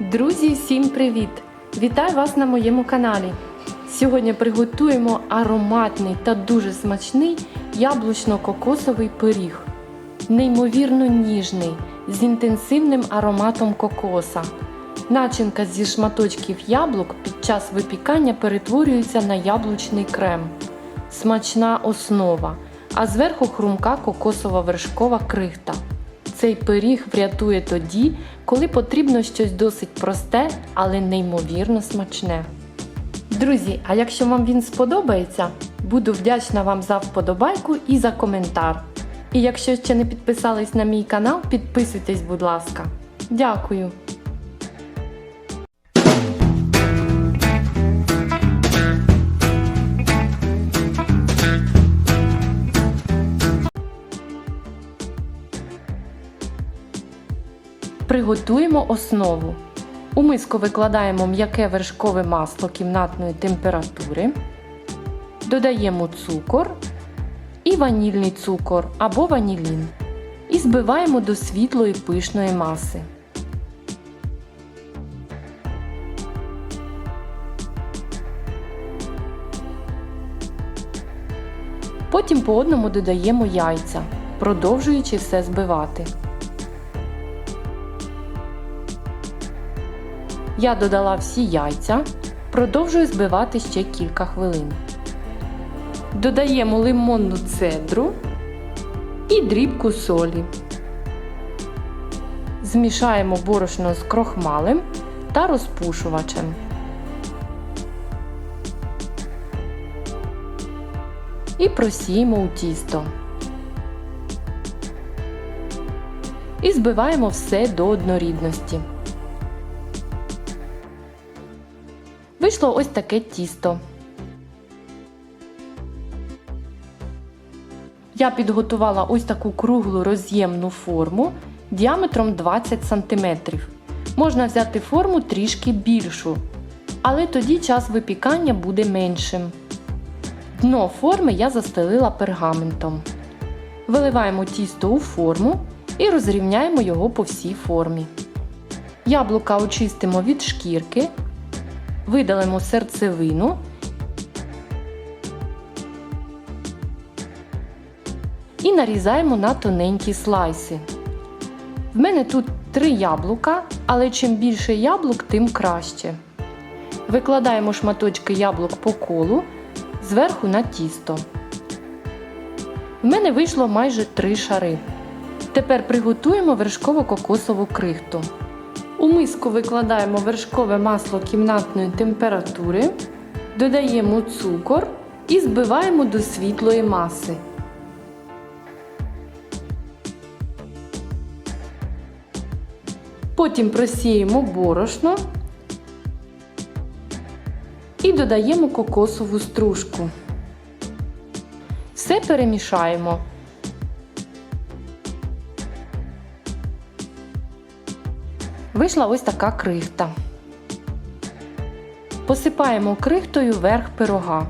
Друзі, всім привіт! Вітаю вас на моєму каналі. Сьогодні приготуємо ароматний та дуже смачний яблучно-кокосовий пиріг. Неймовірно ніжний, з інтенсивним ароматом кокоса. Начинка зі шматочків яблук під час випікання перетворюється на яблучний крем. Смачна основа, а зверху хрумка кокосова вершкова крихта. Цей пиріг врятує тоді, коли потрібно щось досить просте, але неймовірно смачне. Друзі, а якщо вам він сподобається, буду вдячна вам за вподобайку і за коментар. І якщо ще не підписались на мій канал, підписуйтесь, будь ласка. Дякую! Приготуємо основу. У миску викладаємо м'яке вершкове масло кімнатної температури, додаємо цукор і ванільний цукор або ванілін і збиваємо до світлої пишної маси. Потім по одному додаємо яйця, продовжуючи все збивати. Я додала всі яйця, продовжую збивати ще кілька хвилин. Додаємо лимонну цедру і дрібку солі. Змішаємо борошно з крохмалем та розпушувачем. І просіємо у тісто. І збиваємо все до однорідності. Вийшло ось таке тісто. Я підготувала ось таку круглу роз'ємну форму діаметром 20 см. Можна взяти форму трішки більшу, але тоді час випікання буде меншим. Дно форми я застелила пергаментом. Виливаємо тісто у форму і розрівняємо його по всій формі. Яблука очистимо від шкірки, видалимо серцевину. І нарізаємо на тоненькі слайси. В мене тут три яблука, але чим більше яблук, тим краще. Викладаємо шматочки яблук по колу зверху на тісто. В мене вийшло майже три шари. Тепер приготуємо вершково-кокосову крихту. У миску викладаємо вершкове масло кімнатної температури, додаємо цукор і збиваємо до світлої маси. Потім просіємо борошно і додаємо кокосову стружку. Все перемішаємо. Вийшла ось така крихта. Посипаємо крихтою верх пирога,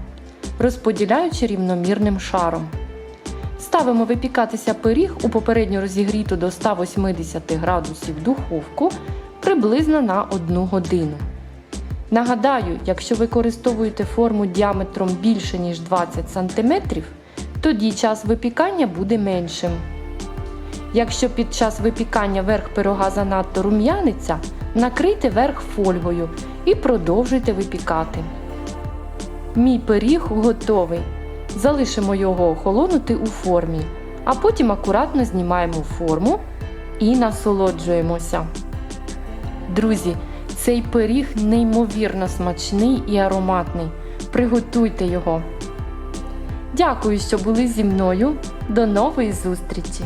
розподіляючи рівномірним шаром. Ставимо випікатися пиріг у попередньо розігріту до 180 градусів духовку приблизно на 1 годину. Нагадаю, якщо використовуєте форму діаметром більше ніж 20 см, тоді час випікання буде меншим. Якщо під час випікання верх пирога занадто рум'яниться, накрийте верх фольгою і продовжуйте випікати. Мій пиріг готовий. Залишимо його охолонути у формі, а потім акуратно знімаємо форму і насолоджуємося. Друзі, цей пиріг неймовірно смачний і ароматний. Приготуйте його. Дякую, що були зі мною. До нової зустрічі!